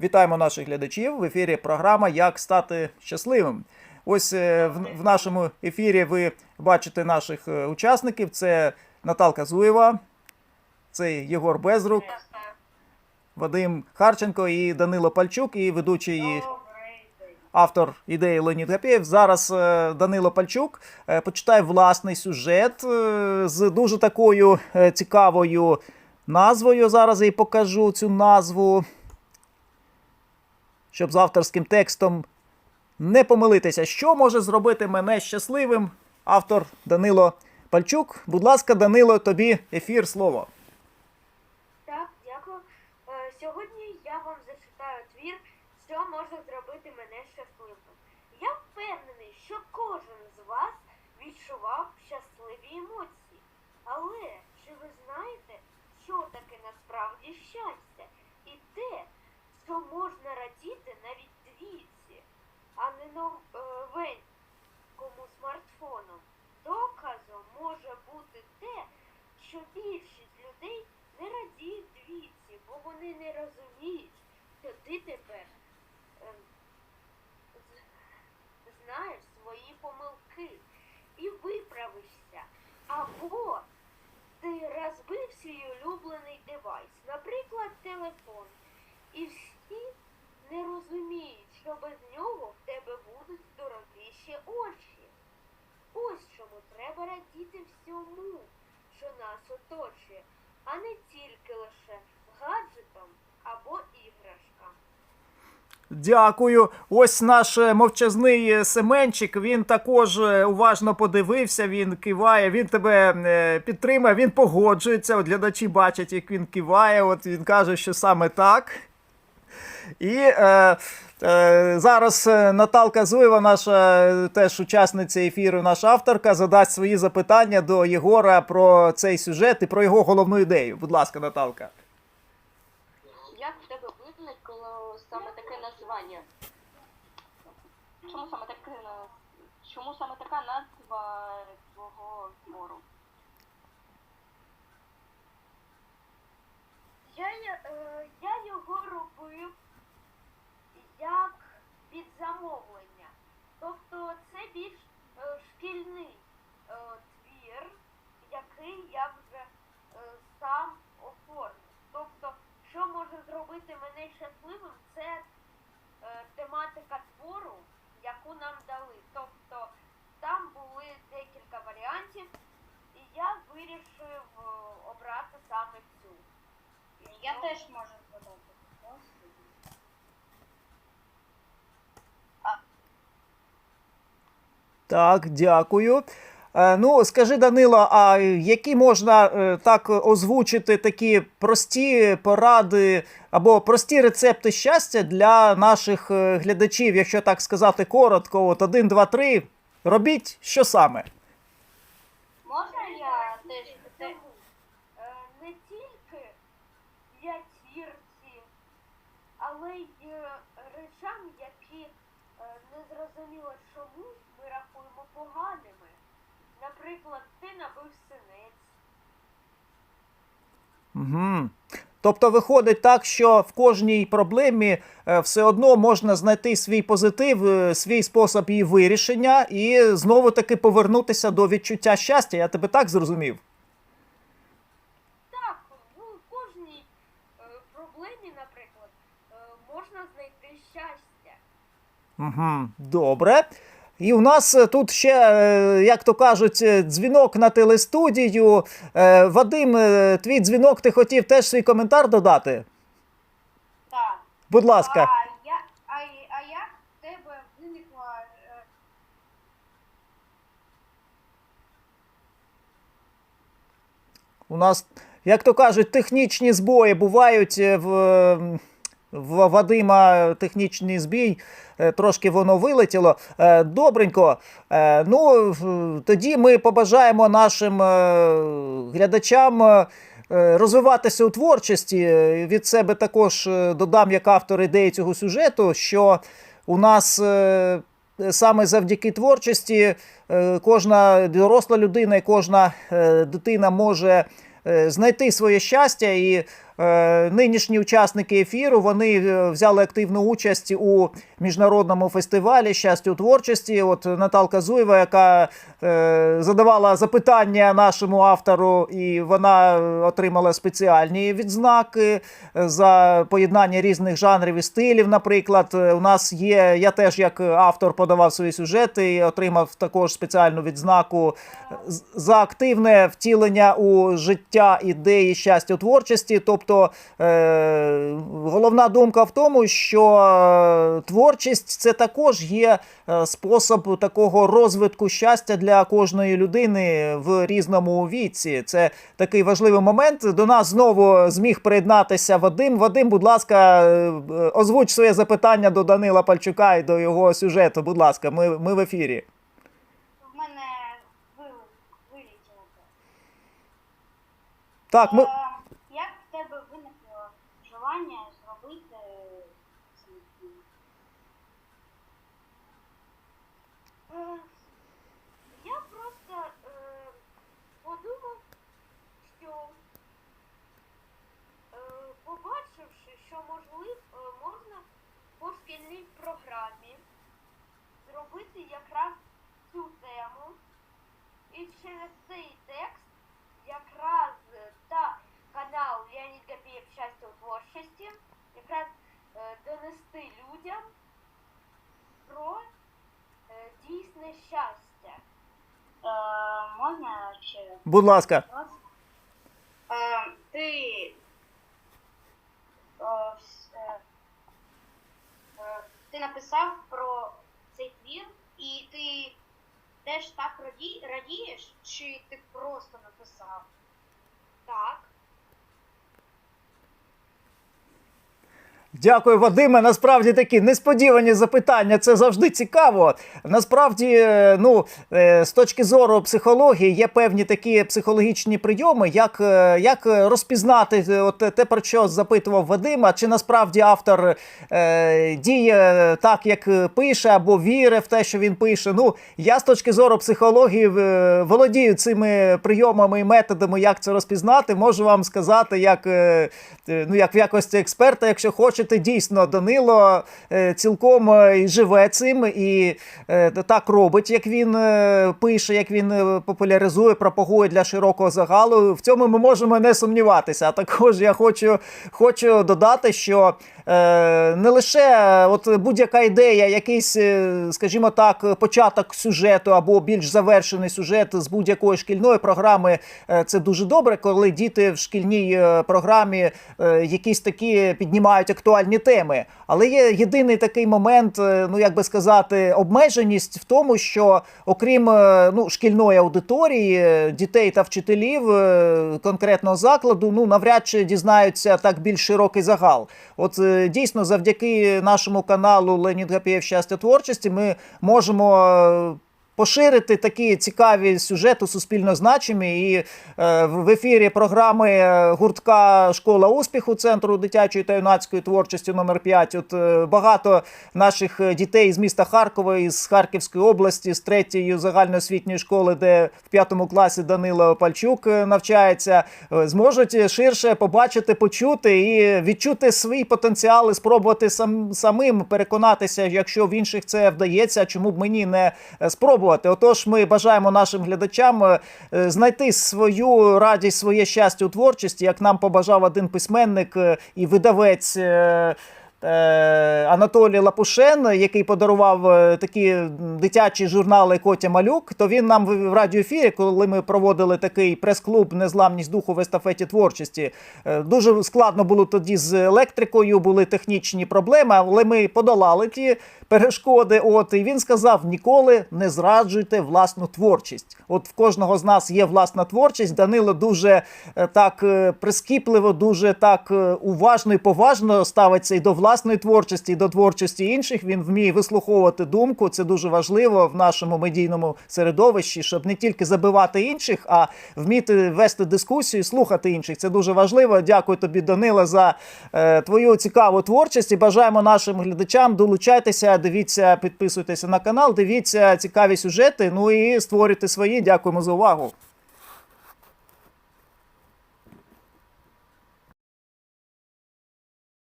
Вітаємо наших глядачів в ефірі. Програма Як стати щасливим. Ось е, в, нашому ефірі ви бачите наших е, учасників. Це Наталка Зуєва, це Єгор Безрук, Вадим Харченко і Данило Пальчук, і ведучий автор ідеї Леонід Гапєєв. Зараз е, Данило Пальчук почитає власний сюжет з дуже такою цікавою назвою. Зараз я покажу цю назву, щоб з авторським текстом не помилитися. Що може зробити мене щасливим? Автор Данило Пальчук. Будь ласка, Данило, тобі ефір слово. Так, дякую. Е, Сьогодні я вам зачитаю твір, що може зробити мене щасливим. Я впевнений, що кожен з вас відчував щасливі емоції. Але чи ви знаєте, що таке насправді щастя? І те, що можна радіти навіть двійці, а не новенькому смартфону. Доказом може бути те, що більшість людей не радіють двійці, бо вони не розуміють, що ти тепер ем, з- знаєш свої помилки і виправишся. Або ти розбив свій улюблений девайс, наприклад, телефон, і всі не розуміють, що без нього в тебе будуть здоровіші очі. Ось чому треба радіти всьому, що нас оточує, а не тільки лише Дякую. Ось наш е, мовчазний е, Семенчик. Він також е, уважно подивився. Він киває. Він тебе підтримує. Він погоджується. От глядачі бачать, як він киває. От він каже, що саме так. І е, е, зараз Наталка Зуєва, наша теж учасниця ефіру, наша авторка, задасть свої запитання до Єгора про цей сюжет і про його головну ідею. Будь ласка, Наталка. Як в тебе виникло саме таке названня? Чому саме таке чому саме така назва твого твору? Я, я- е, я його робив як під замовлення. Тобто це більш е, шкільний е, твір, який я вже е, сам оформив. Тобто, що може зробити мене щасливим, це е, тематика твору, яку нам дали. Тобто там були декілька варіантів, і я вирішив е, обрати саме цю. Я Ну, теж можу подати. Так, дякую. Е, ну, скажи, Данило, а які можна е, так озвучити такі прості поради або прості рецепти щастя для наших глядачів, якщо так сказати коротко, от один, два, три. Робіть що саме? Можна я теж те- Тому, е, не тільки п'ятірці, але речам, які е, не зрозуміло чому ми рахуємо поганими. Наприклад, ти набив синець. Угу. Тобто виходить так, що в кожній проблемі е, все одно можна знайти свій позитив, е, свій спосіб її вирішення і знову таки повернутися до відчуття щастя. Я тебе так зрозумів. Так, ну, в кожній е, проблемі, наприклад, е, можна знайти щастя. Угу, добре. І у нас е, тут ще, е, як то кажуть, е, дзвінок на телестудію. Вадим, твій дзвінок, ти хотів теж свій коментар додати? Так. Будь ласка. А, я, а, а як в тебе виникла У нас, як то кажуть, технічні збої бувають в, Вадима технічний збій. е, Трошки воно вилетіло. Е, Добренько. Е, Ну, тоді ми побажаємо нашим е, глядачам е, е, розвиватися у творчості. Е, Від себе також е, додам як автор ідеї цього сюжету, що у нас е, саме завдяки творчості е, кожна доросла людина і кожна е, дитина може е, знайти своє щастя і е, нинішні учасники ефіру вони е, взяли активну участь у міжнародному фестивалі щастя у творчості. От Наталка Зуєва, яка е, задавала запитання нашому автору, і вона е, отримала спеціальні відзнаки е, за поєднання різних жанрів і стилів. Наприклад, Е, у нас є, я теж як автор подавав свої сюжети і отримав також спеціальну відзнаку за активне втілення у життя ідеї щастя у творчості. Тобто е, головна думка в тому, що е, творчість це також є е, спосіб такого розвитку щастя для кожної людини в різному віці. Це такий важливий момент. До нас знову зміг приєднатися Вадим. Вадим, будь ласка, е, озвуч своє запитання до Данила Пальчука і до його сюжету. Будь ласка, ми, ми в ефірі. Так, ми. Е, Як в тебе виникло желання зробити? Е, Я просто е, подумав, що е, побачивши, що можливо можна по шкільній програмі зробити якраз цю тему, і через цей текст якраз та канал Щастя у творчості якраз е, донести людям про е, дійсне щастя. Е, Можна ще Будь ласка. Е, Ти е, е, ти написав про цей твір, і ти теж так раді- радієш, чи ти просто написав? Так. Дякую, Вадиме. Насправді такі несподівані запитання. Це завжди цікаво. Насправді, е, ну е, з точки зору психології, є певні такі психологічні прийоми, як, е, як розпізнати от те, про що запитував Вадима, чи насправді автор е, діє так, як пише, або вірить в те, що він пише. Ну, я з точки зору психології володію цими прийомами і методами, як це розпізнати. Можу вам сказати, як, ну, як в якості експерта, якщо хочете, дійсно Данило е, цілком е, живе цим і е, так робить, як він пише, як він популяризує, пропагує для широкого загалу. В цьому ми можемо не сумніватися. А також я хочу, хочу додати, що не лише от будь-яка ідея, якийсь, скажімо так, початок сюжету або більш завершений сюжет з будь-якої шкільної програми. Це дуже добре, коли діти в шкільній програмі якісь такі піднімають актуальні теми. Але є єдиний такий момент, е, ну як би сказати, обмеженість в тому, що окрім е, ну, шкільної аудиторії, е, дітей та вчителів конкретного закладу, ну навряд чи дізнаються так більш широкий загал. От дійсно, завдяки нашому каналу Леонід Гапєєв щастя творчості, ми можемо. Поширити такі цікаві сюжети суспільно значимі. І е, в ефірі програми е, гуртка Школа успіху Центру дитячої та юнацької творчості номер 5 От е, багато наших е, дітей з міста Харкова, із Харківської області, з третьої загальноосвітньої школи, де в п'ятому класі Данило Пальчук е, навчається, зможуть ширше побачити, почути і відчути свої потенціали, спробувати сам, самим переконатися, якщо в інших це вдається, чому б мені не е, спробувати. Отож, ми бажаємо нашим глядачам е, е, знайти свою радість, своє щастя у творчості, як нам побажав один письменник е, і видавець. Е, Анатолій Лапушен, який подарував е, такі дитячі журнали Котя Малюк, то він нам в радіоефірі, коли ми проводили такий прес-клуб Незламність духу в естафеті творчості. е, Дуже складно було тоді з електрикою, були технічні проблеми, але ми подолали ті перешкоди. От і він сказав: ніколи не зраджуйте власну творчість. От в кожного з нас є власна творчість. Данило дуже так прискіпливо, дуже так уважно і поважно ставиться і до власної творчості, і до творчості інших. Він вміє вислуховувати думку. Це дуже важливо в нашому медійному середовищі, щоб не тільки забивати інших, а вміти вести дискусію, слухати інших. Це дуже важливо. Дякую тобі, Данила, за е, твою цікаву творчість. І бажаємо нашим глядачам долучайтеся, дивіться, підписуйтеся на канал, дивіться цікаві сюжети. Ну і створюйте свої. Дякуємо за увагу.